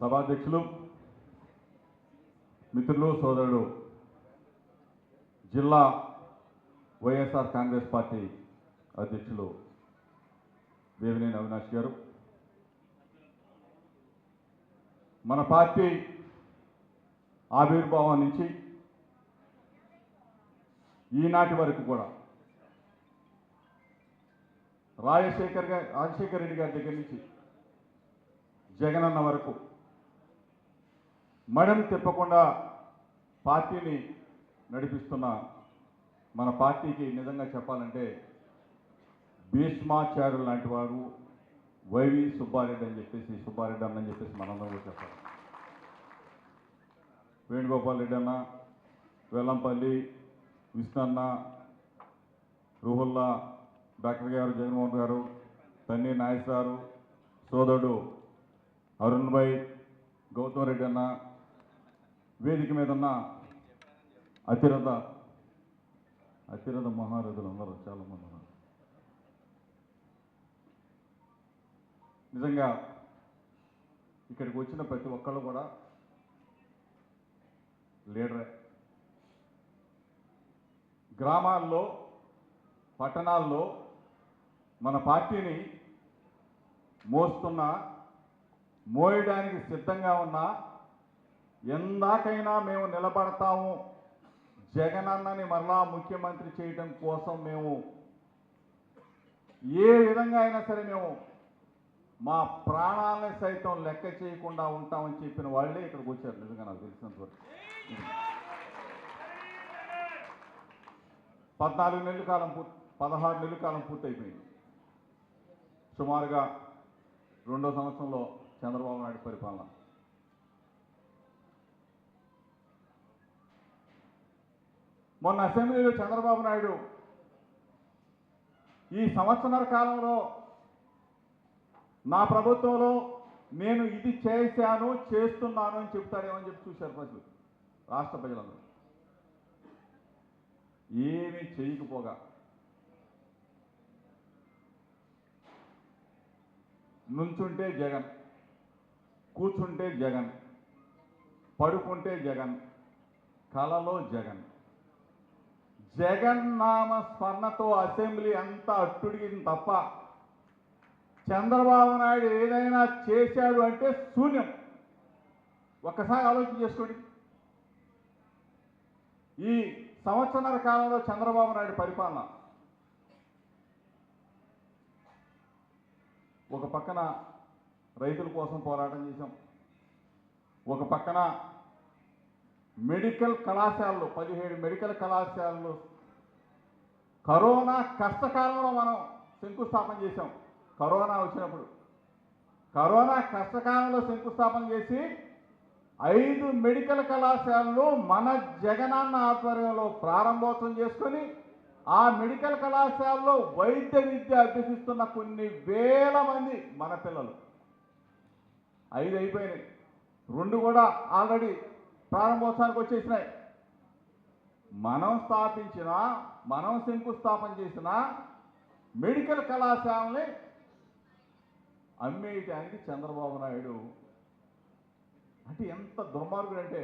సభాధ్యక్షులు మిత్రులు సోదరుడు జిల్లా వైఎస్ఆర్ కాంగ్రెస్ పార్టీ అధ్యక్షులు దేవినేని అవినాష్ గారు. మన పార్టీ ఆవిర్భావం నుంచి ఈనాటి వరకు కూడా రాజశేఖర్ గారి రాజశేఖర్ రెడ్డి గారి దగ్గర నుంచి జగనన్న వరకు మడం తిప్పకుండా పార్టీని నడిపిస్తున్న మన పార్టీకి నిజంగా చెప్పాలంటే భీష్మాచార్యులు లాంటి వారు వైవి సుబ్బారెడ్డి అని చెప్పేసి సుబ్బారెడ్డి అన్న అని చెప్పేసి మనందరం కూడా చెప్పాలి. వేణుగోపాల్ రెడ్డి అన్న వెల్లంపల్లి విష్ణన్న రుహుల్లా డాక్టర్ గారు జగన్మోహన్ గారు తన్ని నాయస్ గారు సోదరుడు అరుణ్ భాయ్ గౌతమ్ రెడ్డి అన్న వేదిక మీద ఉన్న అతిరథ అతిరథ మహారథులు అందరూ చాలామంది ఉన్నారు. నిజంగా ఇక్కడికి వచ్చిన ప్రతి ఒక్కళ్ళు కూడా లీడరే. గ్రామాల్లో పట్టణాల్లో మన పార్టీని మోస్తున్న మోయడానికి సిద్ధంగా ఉన్న ఎందాకైనా మేము నిలబడతాము. జగనన్నని మరలా ముఖ్యమంత్రి చేయడం కోసం మేము ఏ విధంగా అయినా సరే మేము మా ప్రాణాలని సైతం లెక్క చేయకుండా ఉంటామని చెప్పిన వాళ్ళే ఇక్కడికి వచ్చారు. నిజంగా నాకు తెలిసినంత వరకు. పద్నాలుగు నెలల కాలం పూర్తి పదహారు నెలల కాలం పూర్తయిపోయింది. సుమారుగా రెండో సంవత్సరంలో చంద్రబాబు నాయుడు పరిపాలన. మొన్న అసెంబ్లీలో చంద్రబాబు నాయుడు ఈ సంవత్సరాల కాలంలో నా ప్రభుత్వంలో నేను ఇది చేశాను చేస్తున్నాను అని చెప్తాడేమని చెప్పి చూశారు ప్రజలు రాష్ట్ర ప్రజలందరూ. ఏమీ చేయకపోగా. నుంచుంటే జగన్ కూర్చుంటే జగన్ పడుకుంటే జగన్ కలలో జగన్. జగన్ నామ స్మరణతో అసెంబ్లీ అంతా అట్టుడిగింది తప్ప చంద్రబాబు నాయుడు ఏదైనా చేశాడు అంటే శూన్యం. ఒక్కసారి ఆలోచన చేసుకోండి. ఈ సంవత్సరాల కాలంలో చంద్రబాబు నాయుడు పరిపాలన ఒక పక్కన రైతుల కోసం పోరాటం చేశాం. ఒక పక్కన మెడికల్ కళాశాలలు పదిహేడు మెడికల్ కళాశాలలు. కరోనా కష్టకాలంలో మనం శంకుస్థాపన చేశాం. కరోనా వచ్చినప్పుడు. కరోనా కష్టకాలంలో శంకుస్థాపన చేసి ఐదు మెడికల్ కళాశాలలు మన జగనాన్న ఆధ్వర్యంలో ప్రారంభోత్సవం చేసుకొని ఆ మెడికల్ కళాశాలలో వైద్య విద్య అభ్యసిస్తున్న కొన్ని వేల మంది మన పిల్లలు. ఐదు అయిపోయినాయి. రెండు కూడా ఆల్రెడీ ప్రారంభోత్సవానికి వచ్చేసినాయి మనం స్థాపించిన మనం శంకుస్థాపన చేసిన మెడికల్ కళాశాలని అమ్మేయటానికి చంద్రబాబు నాయుడు అంటే ఎంత దుర్మార్గుడు అంటే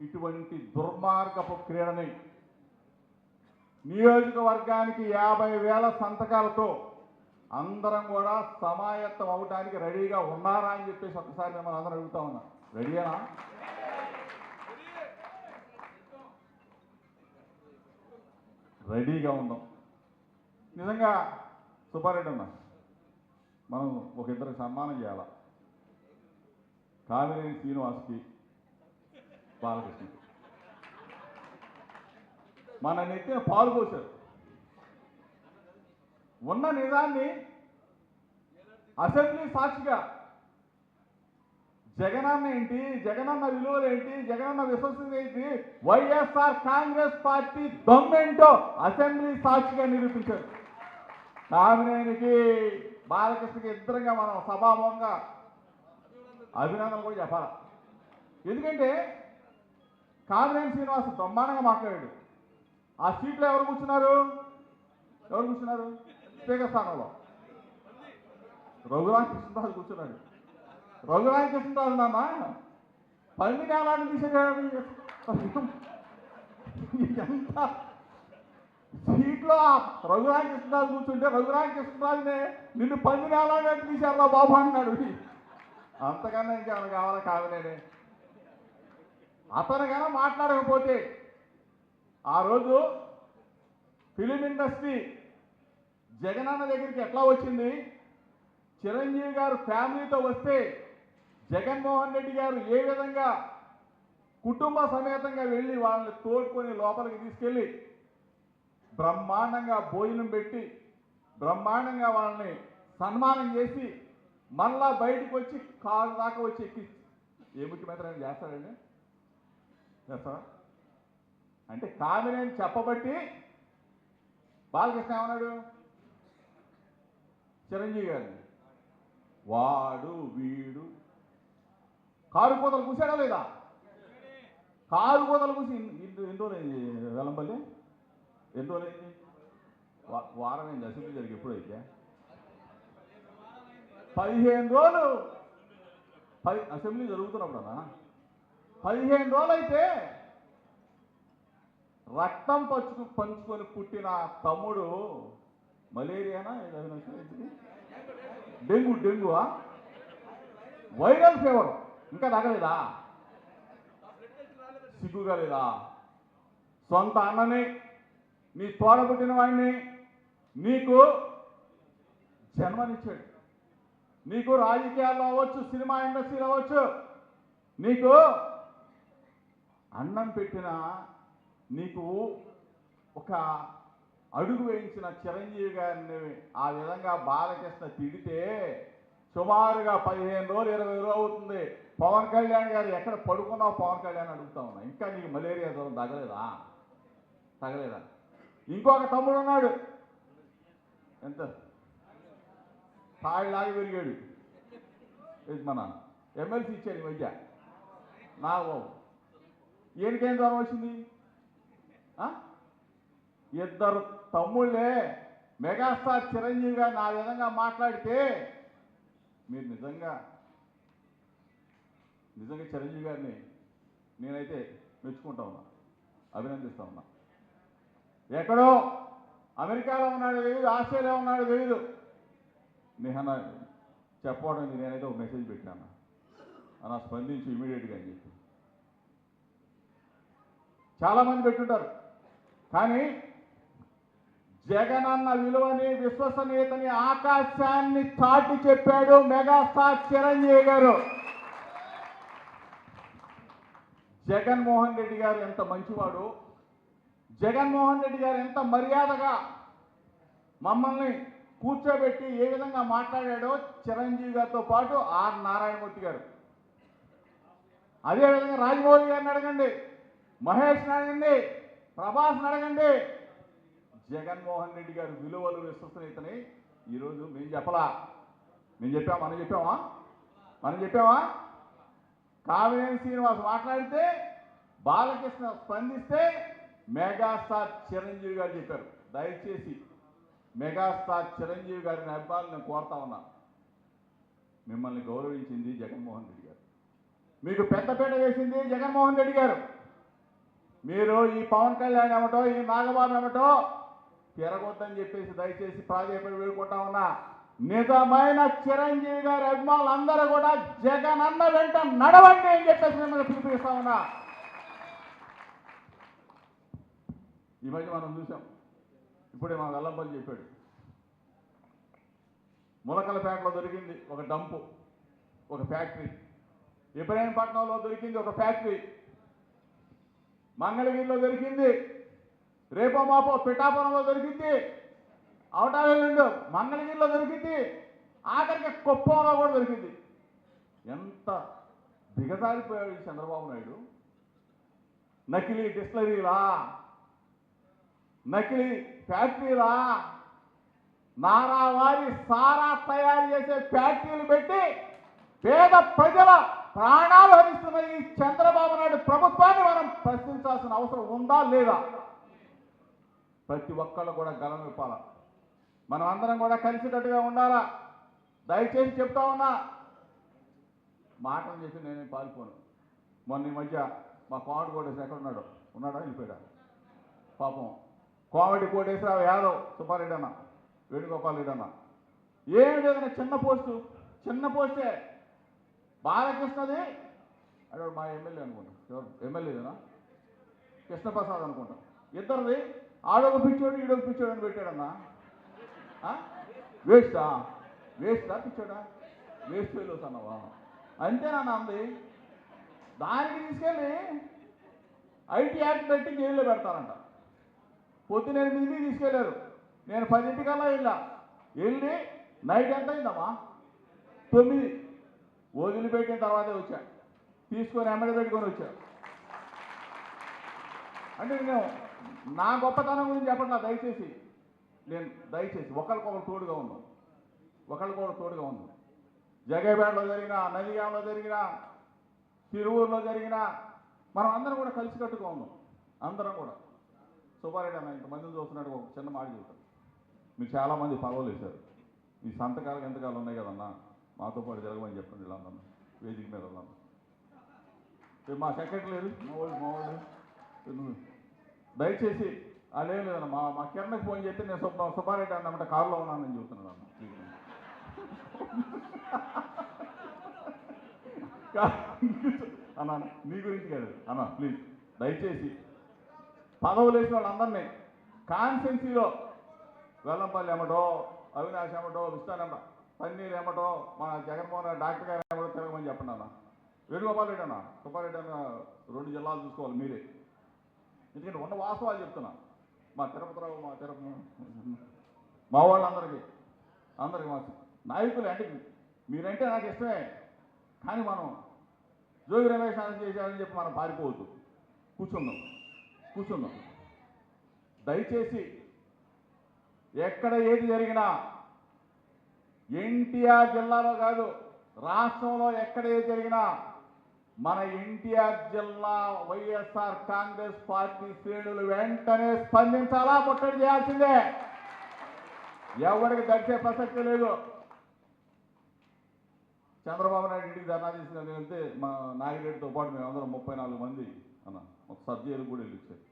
ఇటువంటి దుర్మార్గపు క్రీడని నియోజకవర్గానికి యాభై వేల సంతకాలతో అందరం కూడా సమాయత్తం అవడానికి రెడీగా ఉన్నారా అని చెప్పేసి ఒకసారి మిమ్మల్ని అందరూ అడుగుతా ఉన్నాం. రెడీనా రెడీగా ఉందాం. నిజంగా సుబ్బారెడ్డి అన్న. మనం ఒక ఇద్దరికి సన్మానం చేయాల? కామినేని శ్రీనివాస్కి బాలకృష్ణకి. మన నెత్తిన పాలు పోశారు. ఉన్న నిజాన్ని అసెంబ్లీ సాక్షిగా జగనన్న ఏంటి? జగనన్న విలువలు ఏంటి? జగనన్న విశ్వసనీయత ఏంటి? వైఎస్ఆర్ కాంగ్రెస్ పార్టీ దొమ్మేంటో అసెంబ్లీ సాక్షిగా నిరూపించారు. కామినేనికి బాలకృష్ణకి ఇద్దరంగా మనం సభాముఖంగా అభినందనలు కూడా చెప్పాలి? ఎందుకంటే కామినేని శ్రీనివాస్ బ్రహ్మాండంగా మాట్లాడాడు. ఆ సీట్లో ఎవరు కూర్చున్నారు? ఎవరు కూర్చున్నారు? స్పీకర్ స్థానంలో. రఘురామ్ కృష్ణదాస్ కూర్చున్నాడు. రఘురామకృష్ణరాజు నాన్న పందిని అలాంటి తీసేయాలి ఎంత సీట్లో రఘురామకృష్ణరాజు కూర్చుంటే రఘురామకృష్ణరాజునే నిన్ను పందిని అలాంటి తీశారా బాబు అన్నాడు. అంతకన్నా ఇంకేమైనా కావాలా కాదనేనే అతను కన్నా మాట్లాడకపోతే ఆ రోజు ఫిలిం ఇండస్ట్రీ జగనన్న దగ్గరికి ఎట్లా వచ్చింది? చిరంజీవి గారు ఫ్యామిలీతో వస్తే జగన్మోహన్ రెడ్డి గారు ఏ విధంగా కుటుంబ సమేతంగా వెళ్ళి వాళ్ళని తోడుకొని లోపలికి తీసుకెళ్ళి బ్రహ్మాండంగా భోజనం పెట్టి బ్రహ్మాండంగా వాళ్ళని సన్మానం చేసి మళ్ళా బయటకు వచ్చి కారు దాకా వచ్చి ఎక్కి ఏ ముఖ్యమంత్రి ఆయన చేస్తాడండి? చేస్తారా అంటే కామినేని చెప్పబట్టి బాలకృష్ణ ఏమన్నాడు? చిరంజీవి గారిని వాడు వీడు కారు కోతలు కూసాడా లేదా? కారు కోతలు కూసి ఇన్ని- వెలంపల్లి? ఎన్ని వారం ఏంది అసెంబ్లీ జరిగి ఎప్పుడైతే? పదిహేను రోజులు. పది అసెంబ్లీ జరుగుతున్నప్పుడన్నా పదిహేను రోజులు అయితే రక్తం పంచుకు పంచుకొని పుట్టిన తమ్ముడు మలేరియానా? ఏదో వచ్చింది? Dengue viral fever. ఇంకా తగ్గలేదా సిగ్గుగా లేదా? సొంత అన్నని నీ తోడబుట్టిన వాడిని నీకు జన్మనిచ్చాడు. నీకు రాజకీయాల్లో అవ్వచ్చు సినిమా ఇండస్ట్రీలో అవ్వచ్చు నీకు అన్నం పెట్టిన నీకు ఒక అడుగు వేయించిన చిరంజీవి గారిని ఆ విధంగా బాలకృష్ణ తిడితే సుమారుగా పదిహేను రోజులు ఇరవై రోజులు అవుతుంది. పవన్ కళ్యాణ్ గారు ఎక్కడ పడుకున్నావు? పవన్ కళ్యాణ్ అడుగుతా ఉన్నా. ఇంకా నీకు మలేరియా జ్వరం తగలేదా తగలేదా ఇంకొక తమ్ముడు ఉన్నాడు. ఎంత? తాళ్ళలాగి పెరిగాడు. ఇది మన ఎమ్మెల్సీ ఇచ్చాడు ఈ మధ్య. నా బాబు. ఈయనకేం జ్వరం వచ్చింది? ఇద్దరు తమ్ముళ్ళే మెగాస్టార్ చిరంజీవి గారు నా విధంగా మాట్లాడితే మీరు నిజంగా నిజంగా చిరంజీవి గారిని నేనైతే మెచ్చుకుంటా ఉన్నా అభినందిస్తా ఉన్నా. ఎక్కడో అమెరికాలో ఉన్నాడు తెలియదు ఆస్ట్రేలియా ఉన్నాడు తెలియదు నిహన చెప్పడానికి నేనైతే ఒక మెసేజ్ పెట్టాను అలా స్పందించి ఇమీడియట్గా అని చెప్పి. చాలామంది పెట్టుంటారు. కానీ జగనన్న విలువని విశ్వసనీయతని ఆకాశాన్ని చాటి చెప్పాడు మెగాస్టార్ చిరంజీవి గారు. జగన్మోహన్ రెడ్డి గారు ఎంత మంచివాడు. జగన్మోహన్ రెడ్డి గారు ఎంత మర్యాదగా మమ్మల్ని కూర్చోబెట్టి ఏ విధంగా మాట్లాడాడో చిరంజీవి గారితో పాటు ఆర్ నారాయణమూర్తి గారు. అదేవిధంగా రాజమౌళి గారిని అడగండి మహేష్ని అడగండి ప్రభాస్ని అడగండి జగన్మోహన్ రెడ్డి గారి విలువలు విశ్వసనీయతని ఈరోజు మేము చెప్పలా. మేము చెప్పాం మనం చెప్పామా? మనం చెప్పామా? కావేరి శ్రీనివాస్ మాట్లాడితే బాలకృష్ణ స్పందిస్తే మెగాస్టార్ చిరంజీవి గారు చెప్పారు. దయచేసి మెగాస్టార్ చిరంజీవి గారిని అభిమానులు నేను కోరుతా ఉన్నా. మిమ్మల్ని గౌరవించింది జగన్మోహన్ రెడ్డి గారు. మీకు పెద్దపేట వేసింది జగన్మోహన్ రెడ్డి గారు. మీరు ఈ పవన్ కళ్యాణ్ ఏమటో ఈ నాగబాబు ఏమటో తిరగొద్దని చెప్పేసి దయచేసి ప్రాధాన్యపడి వేడుకుంటా ఉన్నా. నిజమైన చిరంజీవి గారి అభిమానులు అందరూ కూడా జగన్ అన్న వెంట నడవండి అని చెప్పేసి మిమ్మల్ని పిలిపిస్తా ఉన్నా. ఈ మధ్య మనం చూసాం. ఇప్పుడే మా వెల్లంపల్లి చెప్పాడు. ములకలపేటలో దొరికింది ఒక డంపు ఒక ఫ్యాక్టరీ. ఇబ్రాహీంపట్నంలో దొరికింది ఒక ఫ్యాక్టరీ. మంగళగిరిలో దొరికింది రేపో మాపో పిఠాపురంలో దొరికింది అవటాలు మంగళగిరిలో దొరికింది ఆఖరికి కుప్పంలో కూడా దొరికింది ఎంత దిగజారిపోయాడు చంద్రబాబు నాయుడు. నకిలీ డిస్లరీలా నకిలీ ఫ్యాక్టరీలా నారావారి సారా తయారు చేసే ఫ్యాక్టరీలు పెట్టి పేద ప్రజల ప్రాణాలు హరిస్తున్న ఈ చంద్రబాబు నాయుడు ప్రభుత్వాన్ని మనం ప్రశ్నించాల్సిన అవసరం ఉందా లేదా? ప్రతి ఒక్కళ్ళు కూడా గలం ఇప్పాల మనం అందరం కూడా కలిసినట్టుగా ఉండాలా? దయచేసి చెప్తా ఉన్నా. మాటలు చేసి నేను పారిపోను. మొన్న ఈ మధ్య మా కోమటి కోటేశ్వర ఎక్కడ ఉన్నాడు? ఉన్నాడా వెళ్ళిపోయాడా? పాపం. కోమటి కోటేశ్వర యాదవ్ సుబ్బారెడ్డి అన్న వేణుగోపాల్ రెడ్డి అన్న. ఏమి లేదన్న చిన్న పోస్టు. చిన్న పోస్టే. బాలకృష్ణది. అదే మా ఎమ్మెల్యే అనుకుంటా. ఎవరు? ఎమ్మెల్యేనా కృష్ణప్రసాద్ అనుకుంటా. ఇద్దరిది ఆడొక పిచ్చోడు ఈడొక పిచ్చోడు అని పెట్టాడమ్మా. వేస్టా? వేస్టా పిచ్చోడా? వేస్ట్ ఫెయిల్స్ అంతేనా అంది. దానికి తీసుకెళ్ళి ఐటీ యాక్ట్ పెట్టి జైల్లో పెడతారంట. పొద్దున ఎనిమిదికి తీసుకెళ్ళారు. నేను పదింటికల్లా వెళ్ళా. వెళ్ళి నైట్ ఎంత అయిందమ్మా? తొమ్మిది. వదిలిపెట్టిన తర్వాతే వచ్చా. తీసుకొని ఎమ్మడి పెట్టుకొని వచ్చా. అంటే నేను నా గొప్పతనం గురించి చెప్పండి దయచేసి. నేను దయచేసి ఒకరికొకరు తోడుగా ఉన్నాం ఒకరికొకరు తోడుగా ఉన్నాం జగేపేటలో జరిగిన నదిగాంలో జరిగిన తిరువూరులో జరిగిన మనం అందరం కూడా కలిసికట్టుగా ఉన్నాం అందరం కూడా. సుబ్బారెడ్డి అన్న ఇంతమందిని చూస్తున్నట్టు ఒక చిన్న మాట చెప్తాను మీరు చాలామంది పదవులు వేశారు ఈ సంతకాలకు ఎంతకాలు ఉన్నాయి కదన్నా. మాతో పాటు జరగమని చెప్పండి వీళ్ళందరూ వేదిక మీద ఉన్నాను మా సెక్రటరీ లేదు మా వాళ్ళు మా వాళ్ళు. దయచేసి అదేం లేదన్న మా మా కిరణ్కి ఫోన్ చేస్తే నేను సుబ్బ సుబ్బారెడ్డి అన్నమాట కారులో ఉన్నానని చెబుతున్నాను అన్న అన్న మీ గురించి కాదు. అన్న ప్లీజ్ దయచేసి పదవులు వేసిన వాళ్ళందరినీ కాన్సెన్సీలో వెల్లంపల్లి ఎమ్మటో అవినాష్ ఎమ్మటో విస్తానమ్మ పన్నీర్ ఎమ్మటో మన జగన్మోహన్ రెడ్డి డాక్టర్ గారు ఏమో తిరగమని చెప్పండి అన్న. వేణుగోపాల్ రెడ్డి అన్న సుబ్బారెడ్డి అన్న రెండు జిల్లాలు చూసుకోవాలి మీరే. ఎందుకంటే ఉన్న వాస్తవాలు చెప్తున్నాను. మా తిరుపతిరావు మా తిరుపతి మా వాళ్ళందరికీ అందరికీ మా నాయకులు అంటే మీరంటే నాకు ఇష్టమే. కానీ మనం జోగి రమేష్ ఆనంద్ చేశారని చెప్పి మనం పారిపోవద్దు. కూర్చుందాం. కూర్చుందాం. దయచేసి ఎక్కడ ఏది జరిగినా ఎన్టీఆర్ జిల్లాలో కాదు రాష్ట్రంలో ఎక్కడ ఏది జరిగినా మన ఎన్టీఆర్ జిల్లా వైఎస్ఆర్ కాంగ్రెస్ పార్టీ శ్రేణులు వెంటనే స్పందించాలా? ముట్టడి చేయాల్సిందే. ఎవరికి దడిచే ప్రసక్తి లేదు. చంద్రబాబు నాయుడు ఇంటికి ధర్నా తీసుకుని వెళ్తే మా నాగిరెడ్డితో పాటు మేము అందరం ముప్పై నాలుగు మంది అన్న ఒక సబ్జీలు కూడా వెళ్ళొచ్చారు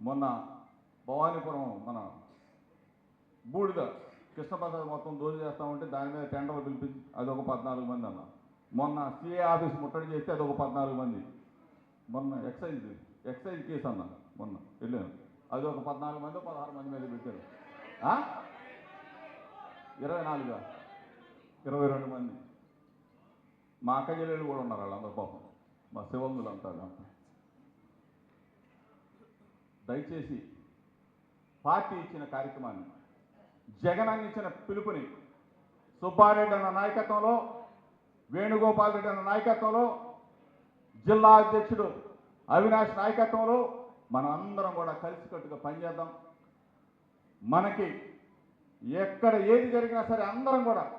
మొన్న భవానీపురం మన బూడిద కృష్ణప్రసాద్ మొత్తం దోజు చేస్తామంటే దాని మీద టెండర్లు పిలిపించి అదొక పద్నాలుగు మంది అన్న. మొన్న సిఏ ఆఫీస్ ముట్టడి చేస్తే అది ఒక పద్నాలుగు మంది. మొన్న ఎక్సైజ్ ఎక్సైజ్ కేసు అన్న మొన్న వెళ్ళాను. అది ఒక పద్నాలుగు మంది పదహారు మంది మీద పెట్టారు. ఇరవై నాలుగా? ఇరవై రెండు మంది. మా అక్క చెల్లెలు కూడా ఉన్నారు వాళ్ళందరూ పాపం. మా శివంగులు అంతా దయచేసి పార్టీ ఇచ్చిన కార్యక్రమాన్ని జగన్ అందించిన ఇచ్చిన పిలుపుని సుబ్బారెడ్డి అన్న నాయకత్వంలో వేణుగోపాల్ రెడ్డి అన్న నాయకత్వంలో జిల్లా అధ్యక్షుడు అవినాష్ నాయకత్వంలో మనం అందరం కూడా కలిసికట్టుగా పనిచేద్దాం. మనకి ఎక్కడ ఏది జరిగినా సరే అందరం కూడా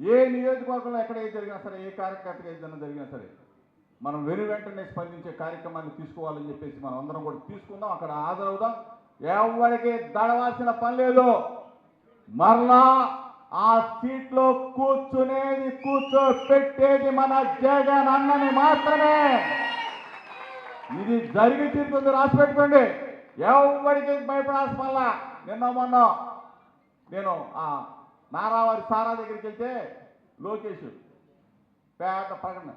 ఏ నియోజకవర్గంలో ఎక్కడ ఏది జరిగినా సరే ఏ కార్యకర్తగా ఏదైనా జరిగినా సరే మనం వెను వెంటనే స్పందించే కార్యక్రమాన్ని తీసుకోవాలని చెప్పేసి మనం అందరం కూడా తీసుకుందాం. అక్కడ హాజరవుదాం. ఎవరికి దడవాల్సిన పని లేదు. మరలా ఆ సీట్లో కూర్చునేది కూర్చో పెట్టేది మన జగన్ అన్నని మాత్రమే. ఇది జరిగి తీరుతుంది రాసి పెట్టుకోండి. ఎవరికి భయపడాల్సిన పనుల నిన్న మొన్న నేను ఆ నారావారి సారా దగ్గరికి వెళ్తే లోకేష్ పేద ప్రకటన.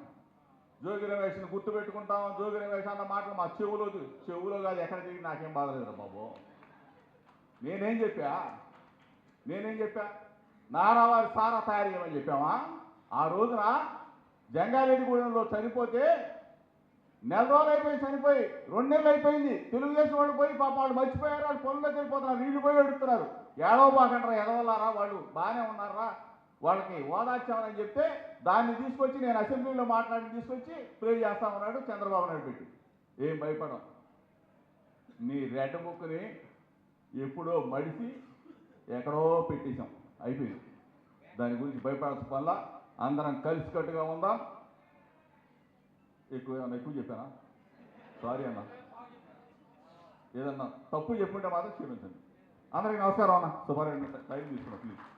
జోగి రమేష్ని గుర్తు పెట్టుకుంటాం జోగి రమేష్ అన్న మాటలు మా చెవులో చెవులో కాదు ఎక్కడ తిరిగి నాకేం బాధలేదు బాబు. నేనేం చెప్పా? నేనేం చెప్పా? నారావారి సారా తయారు చేయమని చెప్పామా? ఆ రోజున జంగారెడ్డిగూడెంలో చనిపోతే నెల రోజులు అయిపోయి చనిపోయి రెండు నెలలు అయిపోయింది. తెలుగుదేశం వాళ్ళు పోయి పాప వాళ్ళు మర్చిపోయారు వాళ్ళు పనుల్లోకి వెళ్ళిపోతున్నారు వీళ్ళు పోయి అడుగుతున్నారు. ఏడవ బాగంటారా ఎదవలారా వాళ్ళు? బాగానే ఉన్నారా? వాళ్ళకి ఓదార్చామని చెప్తే దాన్ని తీసుకొచ్చి నేను అసెంబ్లీలో మాట్లాడి తీసుకొచ్చి ప్రే చేస్తామన్నాడు చంద్రబాబు నాయుడు పెట్టి ఏం భయపడం నీ రెడ్ బుక్ని ఎప్పుడో మడిసి ఎక్కడో పెట్టేశాం. అయిపోయింది. దాని గురించి భయపడాల్సిన పనుల? అందరం కలిసికట్టుగా ఉందాం. ఎక్కువ ఏమన్నా ఎక్కువ చెప్పానా? సారీ అన్న. ఏదన్నా తప్పు చెప్పుంటే మాత్రం క్షమించండి. అందరికీ నమస్కారం అన్న. సుబ్బారెడ్డి టైం తీసుకున్నా ప్లీజ్